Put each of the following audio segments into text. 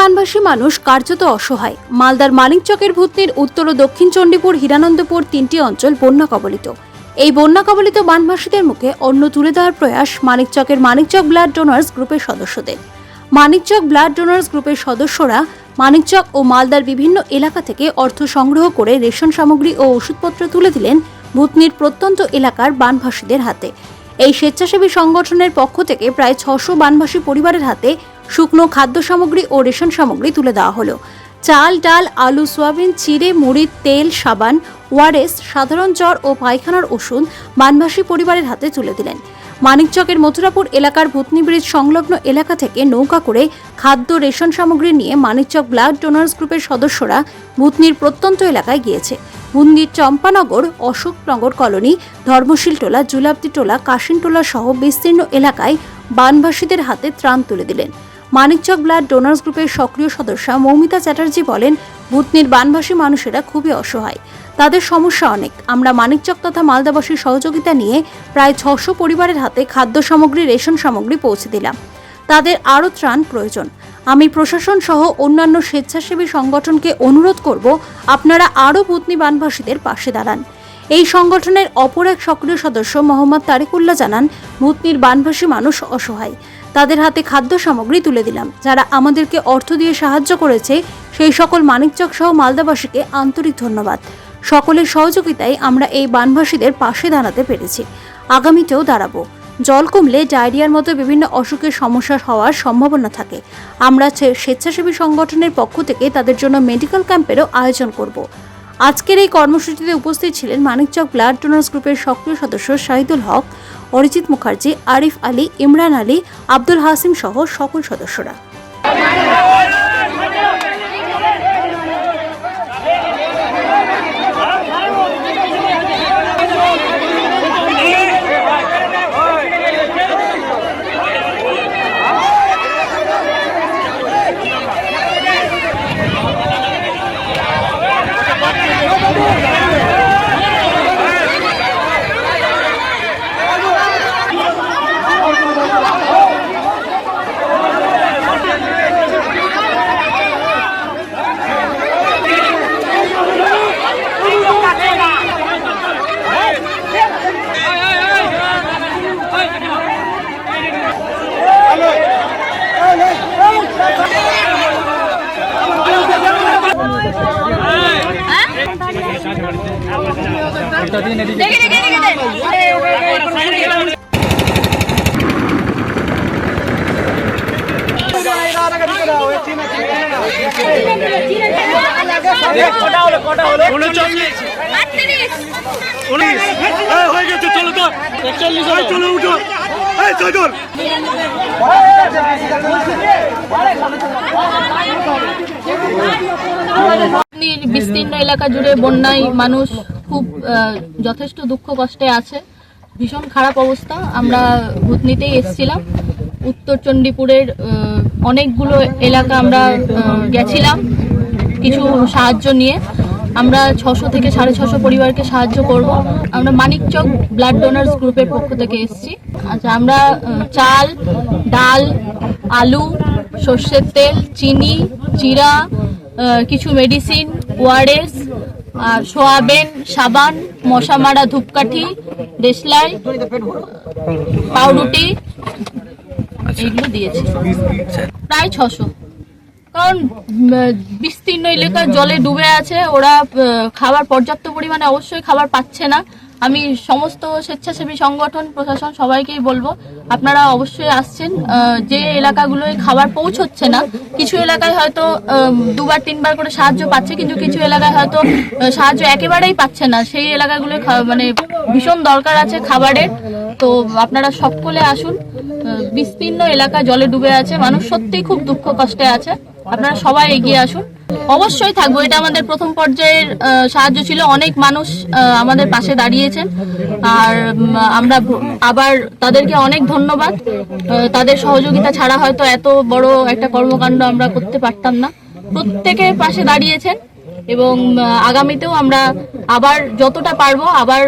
বানবাসী মানুষ কার্যত অসহায়। মালদার মানিকচকের ভূতনির উত্তর ও দক্ষিণ চণ্ডীপুর হীরানন্দপুর তিনটি অঞ্চল বন্যা কবলিত। এই বন্যা কবলিত বানবাসীদের মুখে অন্ন তুলে দেওয়ার প্রয়াস মানিকচকের মানিকচক ব্লাড ডোনার্স গ্রুপের সদস্যদের। মানিকচক ব্লাড ডোনার্স গ্রুপের সদস্যরা মানিকচক ও মালদার বিভিন্ন এলাকা থেকে অর্থ সংগ্রহ করে রেশন সামগ্রী ও ওষুধপত্র তুলে দিলেন ভূতনির প্রত্যন্ত এলাকার বানভাসীদের হাতে। এই স্বেচ্ছাসেবী সংগঠনের পক্ষ থেকে প্রায় ছশো বানভাসী পরিবারের হাতে শুকনো খাদ্য সামগ্রী ও রেশন সামগ্রী তুলে দেওয়া হলো। চাল, ডাল, আলু, সোয়াবিন, চিড়ে, মুড়ি, তেল, সাবান, ওয়ারেস, সাধারণ জ্বর ও পায়খানার ওষুধ বানভাসী পরিবারের হাতে তুলে দিলেন। মানিকচকের মথুরাপুর এলাকার ভূতনি ব্রিজ সংলগ্ন এলাকা থেকে নৌকা করে খাদ্য রেশন সামগ্রী নিয়ে মানিকচক ব্লাড ডোনার্স গ্রুপের সদস্যরা ভূতনির প্রত্যন্ত এলাকায় গিয়েছে। বুন্দির চম্পানগর, অশোকনগর কলোনি ধর্মশীল টোলা জুলাব্দি টোলা, কাশিনটোলা সহ বিস্তীর্ণ এলাকায় বানবাসীদের হাতে ত্রাণ তুলে দিলেন। মানিকচক ব্লাড ডোনার্স গ্রুপের সক্রিয় সদস্য মৌমিতা চ্যাটার্জি বলেন, ভূতনির বানবাসী মানুষেরা খুবই অসহায়। তাদের সমস্যা অনেক। আমরা মানিকচক তথা মালদাবাসীর সহযোগিতা নিয়ে প্রায় ছশো পরিবারের হাতে খাদ্য সামগ্রী, রেশন সামগ্রী পৌঁছে দিলাম। তাদের আরও ত্রাণ প্রয়োজন। আমি প্রশাসন সহ অন্যান্য স্বেচ্ছাসেবী সংগঠনকে অনুরোধ করব, আপনারা আরও ভূতনি বানভাসীদের পাশে দাঁড়ান। এই সংগঠনের অপর এক সক্রিয় সদস্য মোহাম্মদ তারিকুল্লাহ জানান ভূতনির বানভাসী মানুষ অসহায়। তাদের হাতে খাদ্য সামগ্রী তুলে দিলাম, যারা আমাদেরকে অর্থ দিয়ে সাহায্য করেছে। সেই সকল মানিকচক সহ মালদাবাসীকে আন্তরিক ধন্যবাদ। সকলের সহযোগিতায় আমরা এই বানভাসীদের পাশে দাঁড়াতে পেরেছি। আগামীতেও দাঁড়াবো। জল কমলে ডায়রিয়ার মতো বিভিন্ন অসুখের সমস্যা হওয়ার সম্ভাবনা থাকে। আমরা স্বেচ্ছাসেবী সংগঠনের পক্ষ থেকে তাদের জন্য মেডিকেল ক্যাম্পেরও আয়োজন করব। আজকের এই কর্মসূচিতে উপস্থিত ছিলেন মানিকচক ব্লাড ডোনার্স গ্রুপের সক্রিয় সদস্য শাহিদুল হক, অরিজিৎ মুখার্জি, আরিফ আলী, ইমরান আলী, আব্দুল হাসিম সহ সকল সদস্যরা। এই, হয়ে গেছে চলো তো। একচল্লিশ চলো। বিস্তীর্ণ এলাকা জুড়ে বন্যায় মানুষ খুব যথেষ্ট দুঃখ কষ্টে আছে। ভীষণ খারাপ অবস্থা। আমরা ভূতনিতেই এসেছিলাম। উত্তর চণ্ডীপুরের অনেকগুলো এলাকা আমরা গেছিলাম কিছু সাহায্য নিয়ে। আমরা ছশো থেকে সাড়ে ছশো পরিবারকে সাহায্য করব। আমরা মানিকচক ব্লাড ডোনার্স গ্রুপের পক্ষ থেকে এসেছি। আচ্ছা আমরা চাল ডাল আলু সর্ষের তেল চিনি জিরা আহ, কিছু মেডিসিন ওয়ারেস আর সোয়াবিন সাবান মশা মারা ধূপকাঠি দেশলাই পাউরুটি এইগুলো দিয়েছে। প্রায় ছশো। কারণ বিস্তীর্ণ এলাকা জলে ডুবে আছে, ওরা খাবার, পর্যাপ্ত পরিমাণে অবশ্যই খাবার পাচ্ছে না। আমি সমস্ত স্বেচ্ছাসেবী সংগঠন, প্রশাসন সবাইকেই বলব, আপনারা অবশ্যই আসছেন যে এলাকাগুলোয় খাবার পৌঁছচ্ছে না, কিছু এলাকায় হয়তো দুবার, তিনবার করে সাহায্য পাচ্ছে, কিন্তু কিছু এলাকায় হয়তো সাহায্য একেবারেই পাচ্ছে না। সেই এলাকাগুলোয় খা- মানে ভীষণ দরকার আছে খাবারের। তো আপনারা সকলে আসুন বিস্তীর্ণ এলাকা জলে ডুবে আছে, মানুষ সত্যিই খুব দুঃখ কষ্টে আছে। আপনারা সবাই এগিয়ে আসুন। অবশ্যই থাকব এটা আমাদের প্রথম পর্যায়ের সাহায্য ছিল। অনেক মানুষ আমাদের পাশে দাঁড়িয়েছেন। আর আমরা আবার তাদেরকে অনেক ধন্যবাদ। তাদের সহযোগিতা ছাড়া হয়তো এত বড় একটা কর্মকাণ্ড আমরা করতে পারতাম না। প্রত্যেকে পাশে দাঁড়িয়েছেন এবং আগামীতেও আমরা আবার যতটা পারব আবার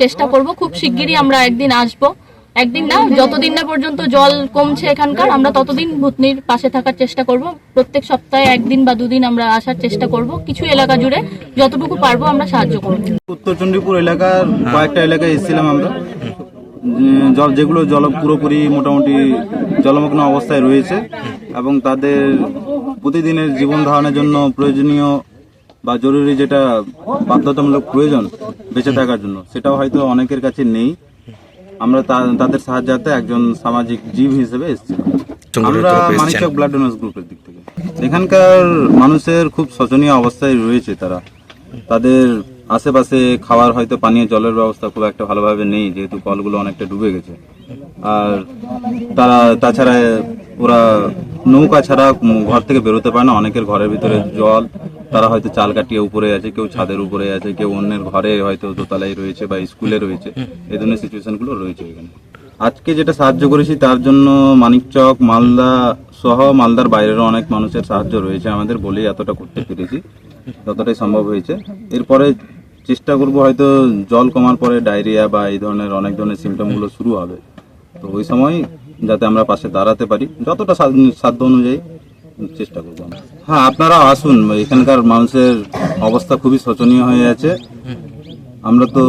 চেষ্টা করব। খুব শিগগিরই আমরা একদিন আসব। একদিন না, যতদিন না পর্যন্ত জল কমছে এখানকার, আমরা ততদিন ভূতনির পাশে থাকার চেষ্টা করব। প্রত্যেক সপ্তাহে একদিন বা দুদিন আমরা আসার চেষ্টা করব। কিছু এলাকা জুড়ে যতটুকু পারব আমরা সাহায্য করব। উত্তর চণ্ডীপুর এলাকার কয়েকটা এলাকায় এসেছিলাম আমরা। জল, যেগুলো জল পুরোপুরি মোটামুটি জলমগ্ন অবস্থায় রয়েছে এবং তাদের প্রতিদিনের জীবন ধারণের জন্য প্রয়োজনীয় বা জরুরি যেটা বাধ্যতামূলক প্রয়োজন বেঁচে থাকার জন্য, সেটাও হয়তো অনেকের কাছে নেই। আমরা তাদের সাহায্যার্থে একজন সামাজিক জীব হিসেবে এসেছিলাম। আমরা মানিকচক ব্লাড ডোনার্স গ্রুপের দিক থেকে। এখানকার মানুষের খুব শোচনীয় অবস্থায় রয়েছে তারা। তাদের আশেপাশে খাওয়ার হয়তো পানীয় জলের ব্যবস্থা খুব একটা ভালোভাবে নেই যেহেতু কলগুলো অনেকটা ডুবে গেছে। আর তারা তাছাড়া ওরা নৌকা ছাড়া ঘর থেকে বেরোতে পারে না অনেকের ঘরের ভিতরে জল তারা হয়তো চাল কাটিয়ে উপরে আছে, কেউ ছাদের উপরে আছে, কেউ অন্যের ঘরে হয়তো দোতলায় রয়েছে বা স্কুলে রয়েছে। এই ধরনের সিচুয়েশনগুলো রয়েছে এখানে। আজকে যেটা সাহায্য করেছি তার জন্য মানিকচক মালদা সহ মালদার বাইরেরও অনেক মানুষের সাহায্য রয়েছে আমাদের বলেই এতটা করতে পেরেছি, ততটাই সম্ভব হয়েছে। এরপরে চেষ্টা করব হয়তো জল কমার পরে ডায়রিয়া বা এই ধরনের অনেক ধরনের সিমটমগুলো শুরু হবে। তো ওই সময় যাতে আমরা পাশে দাঁড়াতে পারি, যতটা সাধ্য অনুযায়ী। চেষ্টা করব। হ্যাঁ আপনারা আসুন এখানকার মানুষের অবস্থা খুবই শোচনীয় হয়ে আছে। আমরা তো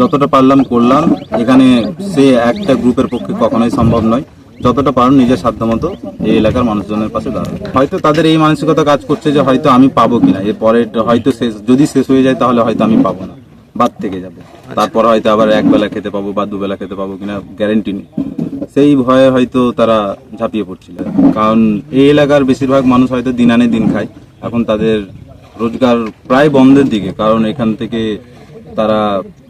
যতটা পারলাম করলাম এখানে সে একটা গ্রুপের পক্ষে কখনোই সম্ভব নয়। যতটা পারুন নিজের সাধ্য মতো এই এলাকার মানুষজনের পাশে দাঁড়ান। হয়তো তাদের এই মানসিকতা কাজ করছে যে হয়তো আমি পাবো কিনা এরপরে হয়তো শেষ যদি শেষ হয়ে যায় তাহলে হয়তো আমি পাবো না বাদ থেকে যাবে। তারপর হয়তো আবার এক বেলা খেতে পাবো বা দুবেলা খেতে পাবো কিনা গ্যারেন্টি নেই। সেই ভয়ে হয়তো তারা ঝাঁপিয়ে পড়ছিল। কারণ এই এলাকার বেশিরভাগ মানুষ হয়তো দিন আনে দিন খায়। এখন তাদের রোজগার প্রায় বন্ধের দিকে। কারণ এখান থেকে তারা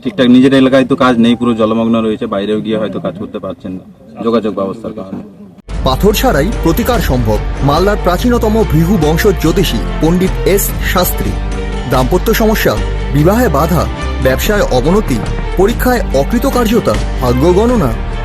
ঠিকঠাক নিজের এলাকায় তো কাজ নেই, পুরো জলমগ্ন রয়েছে, বাইরেও গিয়ে হয়তো কাজ করতে পারছেন না যোগাযোগ ব্যবস্থার কারণে। পাথর ছাড়াই প্রতিকার সম্ভব মালদার প্রাচীনতম ভৃহু বংশ জ্যোতিষী পণ্ডিত এস শাস্ত্রী। দাম্পত্য সমস্যা, বিবাহে বাধা, ব্যবসায় অবনতি, পরীক্ষায় অকৃতকার্যতা, ভাগ্য গণনা